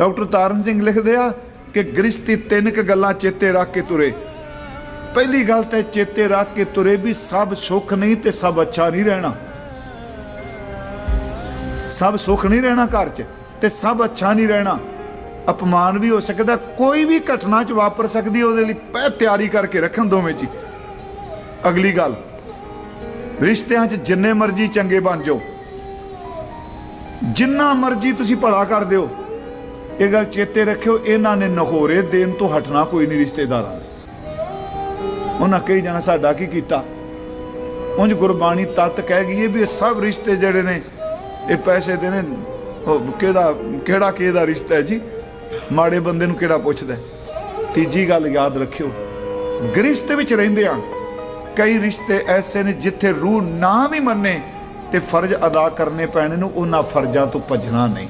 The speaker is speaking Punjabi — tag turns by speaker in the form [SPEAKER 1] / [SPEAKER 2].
[SPEAKER 1] ਡਾਕਟਰ ਤਾਰਨ ਸਿੰਘ ਲਿਖਦੇ ਆ ਕਿ ਗ੍ਰਸਤੀ ਤਿੰਨ ਕ ਗੱਲਾਂ ਚੇਤੇ ਰੱਖ ਕੇ ਤੁਰੇ। ਪਹਿਲੀ ਗੱਲ ਤੇ ਚੇਤੇ ਰੱਖ ਕੇ ਤੁਰੇ ਵੀ ਸਭ ਸੁੱਖ ਨਹੀਂ ਤੇ ਸਭ ਅੱਛਾ ਨਹੀਂ ਰਹਿਣਾ। ਸਭ ਸੁੱਖ ਨਹੀਂ ਰਹਿਣਾ ਘਰ 'ਚ ਤੇ ਸਭ ਅੱਛਾ ਨਹੀਂ ਰਹਿਣਾ। ਅਪਮਾਨ ਵੀ ਹੋ ਸਕਦਾ, ਕੋਈ ਵੀ ਘਟਨਾ 'ਚ ਵਾਪਰ ਸਕਦੀ ਉਹਦੇ ਲਈ ਪਹਿ ਤਿਆਰੀ ਕਰਕੇ ਰੱਖਣ ਦੋਵੇਂ ਜੀ। ਅਗਲੀ ਗੱਲ, ਰਿਸ਼ਤਿਆਂ 'ਚ ਜਿੰਨੇ ਮਰਜ਼ੀ ਚੰਗੇ ਬਣ ਜਾਓ। ਜਿੰਨਾ ਮਰਜ਼ੀ ਤੁਸੀਂ ਭਲਾ ਕਰ ਦਿਓ ਇਹ ਗੱਲ ਚੇਤੇ ਰੱਖਿਓ, ਇਹਨਾਂ ਨੇ ਨਖੋਰੇ ਦੇਣ ਤੋਂ ਹਟਣਾ ਕੋਈ ਨਹੀਂ ਰਿਸ਼ਤੇਦਾਰਾਂ ਨੇ ਉਹਨਾਂ ਕਹੀ ਜਾਣਾ, ਸਾਡਾ ਕੀ ਕੀਤਾ? ਉਂਝ ਗੁਰਬਾਣੀ ਤਤ ਕਹਿ ਗਈ ਹੈ ਵੀ ਇਹ ਸਭ ਰਿਸ਼ਤੇ ਜਿਹੜੇ ਨੇ, ਇਹ ਪੈਸੇ ਦੇ ਨੇ। ਉਹ ਕਿਹੜਾ ਕਿਹੜਾ, ਕਿਹਦਾ ਰਿਸ਼ਤਾ ਹੈ ਜੀ? ਮਾੜੇ ਬੰਦੇ ਨੂੰ ਕਿਹੜਾ ਪੁੱਛਦਾ ਤੀਜੀ ਗੱਲ ਯਾਦ ਰੱਖਿਓ ਗ੍ਰਿਸ਼ਤ ਵਿੱਚ ਰਹਿੰਦੇ ਆ ਕਈ ਰਿਸ਼ਤੇ ਐਸੇ ਨੇ ਜਿੱਥੇ ਰੂਹ ਨਾ ਵੀ ਮੰਨੇ ਤੇ ਫਰਜ਼ ਅਦਾ ਕਰਨੇ ਪੈਣੇ ਨੂੰ, ਉਹਨਾਂ ਫਰਜ਼ਾਂ ਤੋਂ ਭੱਜਣਾ ਨਹੀਂ।